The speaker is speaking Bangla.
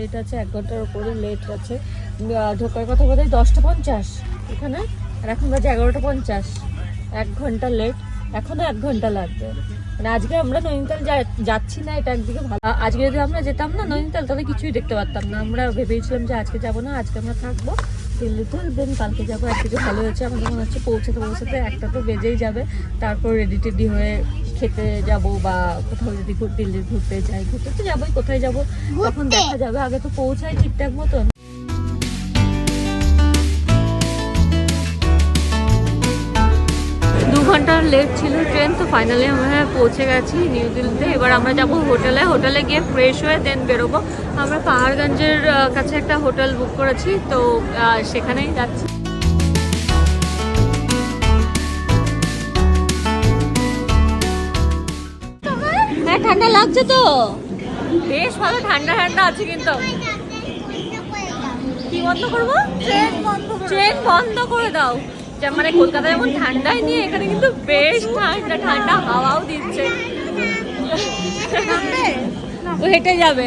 লেট আছে, এক ঘণ্টার উপরে লেট আছে। ঢোকার কথা বোধ হয় দশটা পঞ্চাশ এখানে। আর এখন বাজে এগারোটা পঞ্চাশ। এক ঘণ্টা লেট এখনও এক ঘণ্টা লাগবে। মানে আজকে আমরা নৈনিতাল যাচ্ছি না, এটা একদিকে ভালো। আজকে যদি আমরা যেতাম না নৈনিতাল, তাহলে কিছুই দেখতে পারতাম না। আমরা ভেবেছিলাম যে আজকে যাব না, আজকে আমরা থাকব দিল্লিতে দেন কালকে যাব। একদিকে ভালো হয়েছে, আমাদের মনে হচ্ছে পৌঁছাতে পৌঁছাতে একটা তো বেজেই যাবে। তারপর রেডি টেডি হয়ে খেতে যাব বা কোথাও যদি দিল্লি ঘুরতে যাই ঘুরতে তো যাবোই কোথায় যাব? তখন দেখা যাবে আগে তো পৌঁছাই ঠিকঠাক মতন। দু ঘণ্টার লেট ছিল ট্রেন তো ফাইনালি আমরা পৌঁছে গেছি নিউ দিল্লিতে এবার আমরা যাব হোটেলে হোটেলে গিয়ে ফ্রেশ হয়ে দেন বেরোবো। আমরা পাহাড়গঞ্জের কাছে একটা হোটেল বুক করেছি তো সেখানেই যাচ্ছি। হ্যাঁ ঠান্ডা লাগছে তো। বেশ ভালো ঠান্ডা ঠান্ডা আছে কিন্তু। কি বন্ধ করব? ট্রেন বন্ধ ট্রেন বন্ধ করে দাও। মানে কলকাতায় যেমন ঠান্ডায় নিয়ে এখানে কিন্তু বেশ ঠান্ডা ঠান্ডা হাওয়াও দিচ্ছে। ও হেঁটে যাবে।